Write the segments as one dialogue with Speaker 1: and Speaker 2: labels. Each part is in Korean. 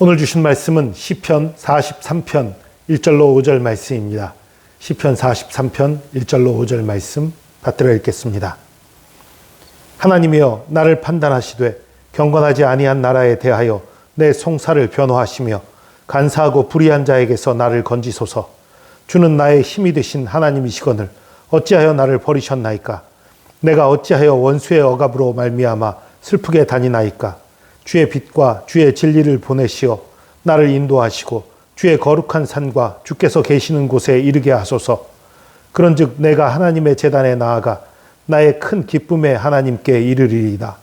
Speaker 1: 오늘 주신 말씀은 시편 43편 1절로 5절 말씀입니다. 시편 43편 1절로 5절 말씀 받들어 읽겠습니다. 하나님이여 나를 판단하시되 경건하지 아니한 나라에 대하여 내 송사를 변호하시며 간사하고 불의한 자에게서 나를 건지소서. 주는 나의 힘이 되신 하나님이시거늘 어찌하여 나를 버리셨나이까? 내가 어찌하여 원수의 억압으로 말미암아 슬프게 다니나이까? 주의 빛과 주의 진리를 보내시어 나를 인도하시고 주의 거룩한 산과 주께서 계시는 곳에 이르게 하소서. 그런즉 내가 하나님의 재단에 나아가 나의 큰 기쁨의 하나님께 이르리이다.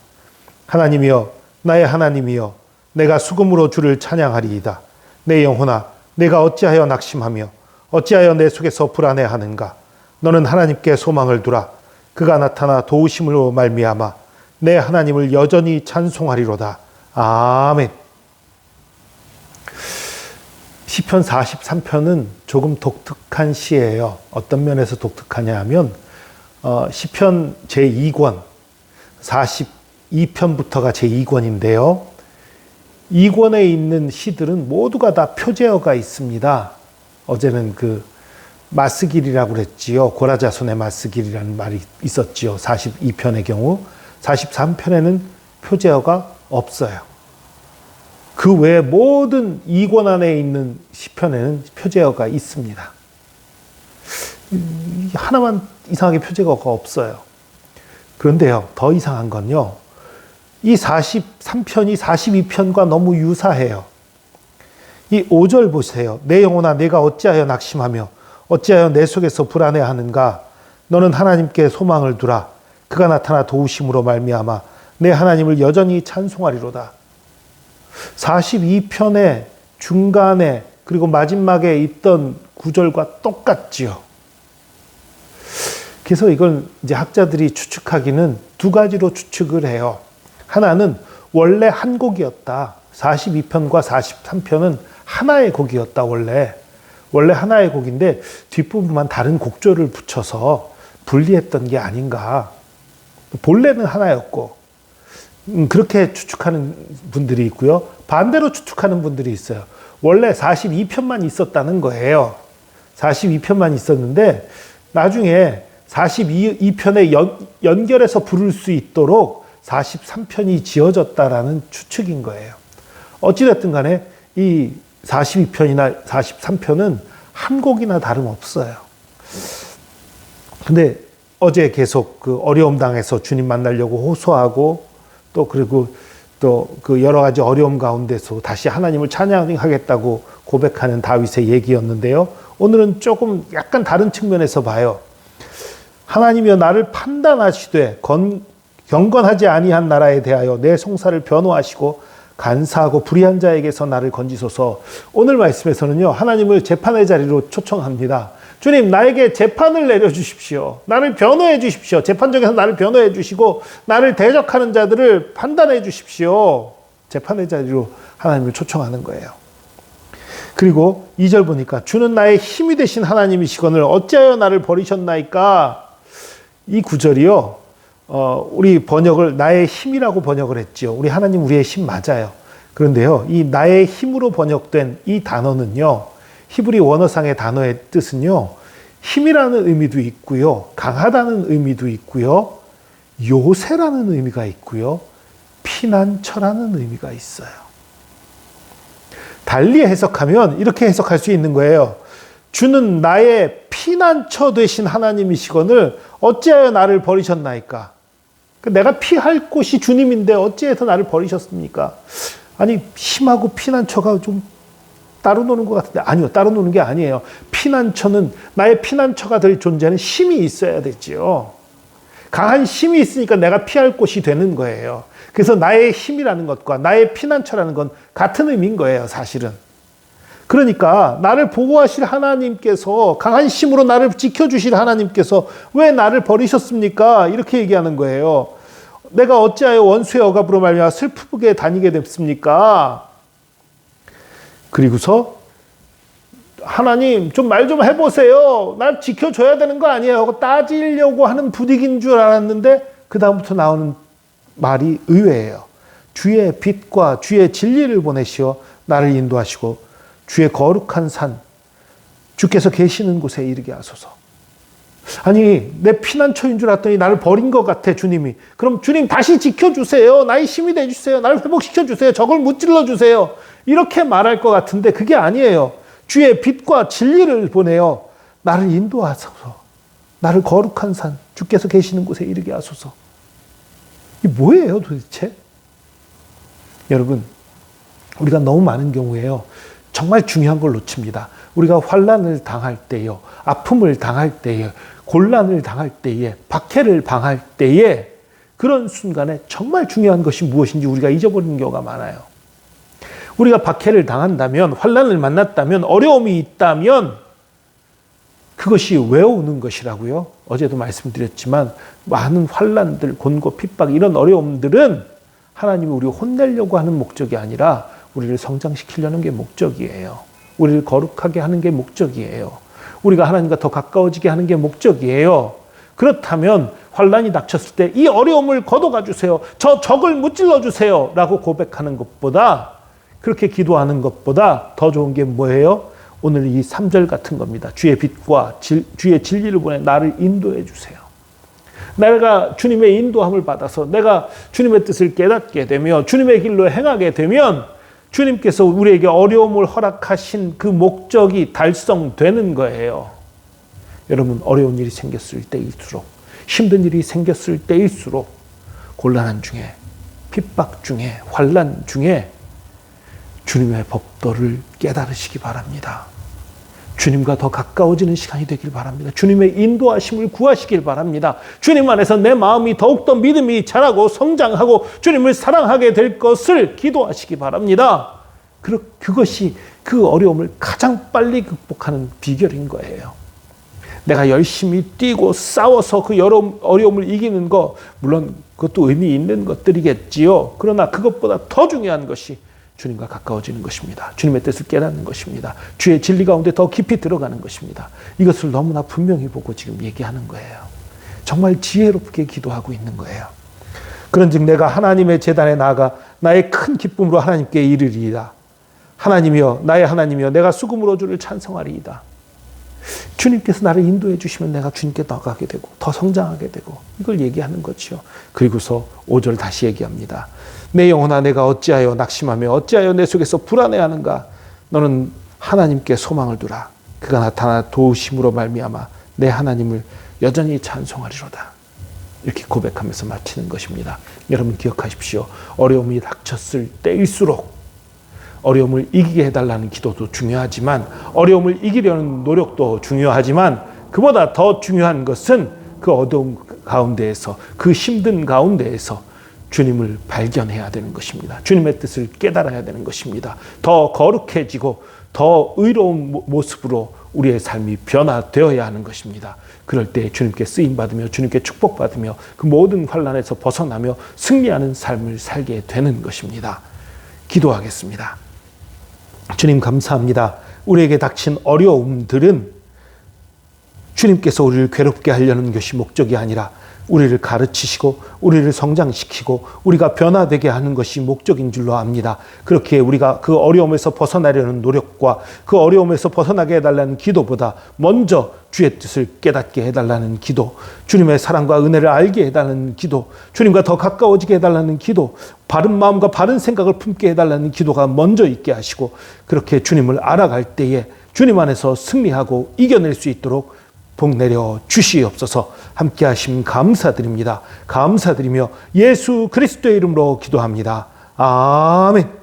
Speaker 1: 하나님이여 나의 하나님이여 내가 수금으로 주를 찬양하리이다. 내 영혼아 내가 어찌하여 낙심하며 어찌하여 내 속에서 불안해하는가? 너는 하나님께 소망을 두라. 그가 나타나 도우심으로 말미암아 내 하나님을 여전히 찬송하리로다. 아멘. 시편 43편은 조금 독특한 시예요. 어떤 면에서 독특하냐 하면 어, 시편 제2권 42편부터가 제2권인데요. 2권에 있는 시들은 모두가 다 표제어가 있습니다. 어제는 그 마스길이라고 그랬지요. 고라자손의 마스길이라는 말이 있었지요. 42편의 경우 43편에는 표제어가 없어요. 그 외에 모든 2권 안에 있는 시편에는 표제어가 있습니다. 하나만 이상하게 표제어가 없어요. 그런데요, 더 이상한 건요, 이 43편이 42편과 너무 유사해요. 이 5절 보세요. 내 영혼아, 내가 어찌하여 낙심하며 어찌하여 내 속에서 불안해하는가? 너는 하나님께 소망을 두라. 그가 나타나 도우심으로 말미암아 내 하나님을 여전히 찬송하리로다. 42편의 중간에 그리고 마지막에 있던 구절과 똑같지요. 그래서 이걸 이제 학자들이 추측하기는 두 가지로 추측을 해요. 하나는 원래 한 곡이었다. 42편과 43편은 하나의 곡이었다, 원래. 원래 하나의 곡인데 뒷부분만 다른 곡조를 붙여서 분리했던 게 아닌가. 본래는 하나였고, 음, 그렇게 추측하는 분들이 있고요. 반대로 추측하는 분들이 있어요. 원래 42편만 있었다는 거예요. 42편만 있었는데 나중에 42편에 연, 연결해서 부를 수 있도록 43편이 지어졌다라는 추측인 거예요. 어찌됐든 간에 이 42편이나 43편은 한 곡이나 다름없어요. 근데 어제 계속 그 어려움 당해서 주님 만나려고 호소하고 또 그리고 또 그 여러 가지 어려움 가운데서 다시 하나님을 찬양하겠다고 고백하는 다윗의 얘기였는데요. 오늘은 조금 약간 다른 측면에서 봐요. 하나님이여 나를 판단하시되 건, 경건하지 아니한 나라에 대하여 내 송사를 변호하시고 간사하고 불의한 자에게서 나를 건지소서. 오늘 말씀에서는요. 하나님을 재판의 자리로 초청합니다. 주님, 나에게 재판을 내려 주십시오. 나를 변호해 주십시오. 재판정에서 나를 변호해 주시고 나를 대적하는 자들을 판단해 주십시오. 재판의 자리로 하나님을 초청하는 거예요. 그리고 2절 보니까 주는 나의 힘이 되신 하나님이시거늘 어찌하여 나를 버리셨나이까? 이 구절이요. 어, 우리 번역을 나의 힘이라고 번역을 했지요. 우리 하나님 우리의 힘 맞아요. 그런데요. 이 나의 힘으로 번역된 이 단어는요. 히브리 원어상의 단어의 뜻은요. 힘이라는 의미도 있고요. 강하다는 의미도 있고요. 요새라는 의미가 있고요. 피난처라는 의미가 있어요. 달리 해석하면 이렇게 해석할 수 있는 거예요. 주는 나의 피난처 되신 하나님이시거늘 어찌하여 나를 버리셨나이까? 그 내가 피할 곳이 주님인데 어찌해서 나를 버리셨습니까? 아니 힘하고 피난처가 좀 따로 노는 것 같은데 아니요 따로 노는 게 아니에요. 피난처는 나의 피난처가 될 존재는 힘이 있어야 되지요. 강한 힘이 있으니까 내가 피할 곳이 되는 거예요. 그래서 나의 힘이라는 것과 나의 피난처라는 건 같은 의미인 거예요, 사실은. 그러니까 나를 보호하실 하나님께서 강한 힘으로 나를 지켜주실 하나님께서 왜 나를 버리셨습니까? 이렇게 얘기하는 거예요. 내가 어찌하여 원수의 억압으로 말미암아 슬프게 다니게 됐습니까? 그리고서 하나님 좀말좀 해보세요. 날 지켜줘야 되는 거 아니에요? 하고 따지려고 하는 분위기인 줄 알았는데 그 다음부터 나오는 말이 의외예요. 주의 빛과 주의 진리를 보내시어 나를 인도하시고 주의 거룩한 산 주께서 계시는 곳에 이르게 하소서. 아니 내 피난처인 줄 알았더니 나를 버린 것 같아 주님이. 그럼 주님 다시 지켜주세요. 나의 힘이 돼주세요. 나를 회복시켜주세요. 저걸 무찔러 주세요. 이렇게 말할 것 같은데 그게 아니에요. 주의 빛과 진리를 보내요. 나를 인도하소서. 나를 거룩한 산 주께서 계시는 곳에 이르게 하소서. 이 뭐예요 도대체? 여러분 우리가 너무 많은 경우에요. 정말 중요한 걸 놓칩니다. 우리가 환란을 당할 때요, 아픔을 당할 때에, 곤란을 당할 때에, 박해를 당할 때에 그런 순간에 정말 중요한 것이 무엇인지 우리가 잊어버리는 경우가 많아요. 우리가 박해를 당한다면, 환란을 만났다면, 어려움이 있다면 그것이 왜 오는 것이라고요? 어제도 말씀드렸지만 많은 환란들, 곤고, 핍박 이런 어려움들은 하나님이 우리를 혼내려고 하는 목적이 아니라 우리를 성장시키려는 게 목적이에요. 우리를 거룩하게 하는 게 목적이에요. 우리가 하나님과 더 가까워지게 하는 게 목적이에요. 그렇다면 환란이 닥쳤을 때 이 어려움을 걷어가 주세요. 저 적을 무찔러 주세요라고 고백하는 것보다 그렇게 기도하는 것보다 더 좋은 게 뭐예요? 오늘 이 3절 같은 겁니다. 주의 빛과 질, 주의 진리를 보내 나를 인도해 주세요. 내가 주님의 인도함을 받아서 내가 주님의 뜻을 깨닫게 되며 주님의 길로 행하게 되면 주님께서 우리에게 어려움을 허락하신 그 목적이 달성되는 거예요. 여러분, 어려운 일이 생겼을 때일수록, 힘든 일이 생겼을 때일수록, 곤란한 중에, 핍박 중에, 환란 중에 주님의 법도를 깨달으시기 바랍니다. 주님과 더 가까워지는 시간이 되길 바랍니다. 주님의 인도하심을 구하시길 바랍니다. 주님 안에서 내 마음이 더욱더 믿음이 자라고 성장하고 주님을 사랑하게 될 것을 기도하시기 바랍니다. 그것이 그 어려움을 가장 빨리 극복하는 비결인 거예요. 내가 열심히 뛰고 싸워서 그 어려움을 이기는 거, 물론 그것도 의미 있는 것들이겠지요. 그러나 그것보다 더 중요한 것이 주님과 가까워지는 것입니다. 주님의 뜻을 깨닫는 것입니다. 주의 진리 가운데 더 깊이 들어가는 것입니다. 이것을 너무나 분명히 보고 지금 얘기하는 거예요. 정말 지혜롭게 기도하고 있는 거예요. 그런즉 내가 하나님의 재단에 나아가 나의 큰 기쁨으로 하나님께 이르리이다. 하나님이여 나의 하나님이여 내가 수금으로 주를 찬성하리이다. 주님께서 나를 인도해 주시면 내가 주님께 나가게 되고 더 성장하게 되고 이걸 얘기하는 거죠. 그리고서 5절 다시 얘기합니다. 내 영혼아 내가 어찌하여 낙심하며 어찌하여 내 속에서 불안해하는가? 너는 하나님께 소망을 두라. 그가 나타나 도우심으로 말미암아 내 하나님을 여전히 찬송하리로다. 이렇게 고백하면서 마치는 것입니다. 여러분 기억하십시오. 어려움이 닥쳤을 때일수록 어려움을 이기게 해달라는 기도도 중요하지만 어려움을 이기려는 노력도 중요하지만 그보다 더 중요한 것은 그 어려움 가운데에서 그 힘든 가운데에서 주님을 발견해야 되는 것입니다. 주님의 뜻을 깨달아야 되는 것입니다. 더 거룩해지고 더 의로운 모습으로 우리의 삶이 변화되어야 하는 것입니다. 그럴 때 주님께 쓰임 받으며 주님께 축복 받으며 그 모든 환란에서 벗어나며 승리하는 삶을 살게 되는 것입니다. 기도하겠습니다. 주님 감사합니다. 우리에게 닥친 어려움들은 주님께서 우리를 괴롭게 하려는 것이 목적이 아니라 우리를 가르치시고 우리를 성장시키고 우리가 변화되게 하는 것이 목적인 줄로 압니다. 그렇게 우리가 그 어려움에서 벗어나려는 노력과 그 어려움에서 벗어나게 해달라는 기도보다 먼저 주의 뜻을 깨닫게 해달라는 기도, 주님의 사랑과 은혜를 알게 해달라는 기도, 주님과 더 가까워지게 해달라는 기도, 바른 마음과 바른 생각을 품게 해달라는 기도가 먼저 있게 하시고 그렇게 주님을 알아갈 때에 주님 안에서 승리하고 이겨낼 수 있도록 복 내려 주시옵소서 함께 하심 감사드립니다. 감사드리며 예수 그리스도의 이름으로 기도합니다. 아멘.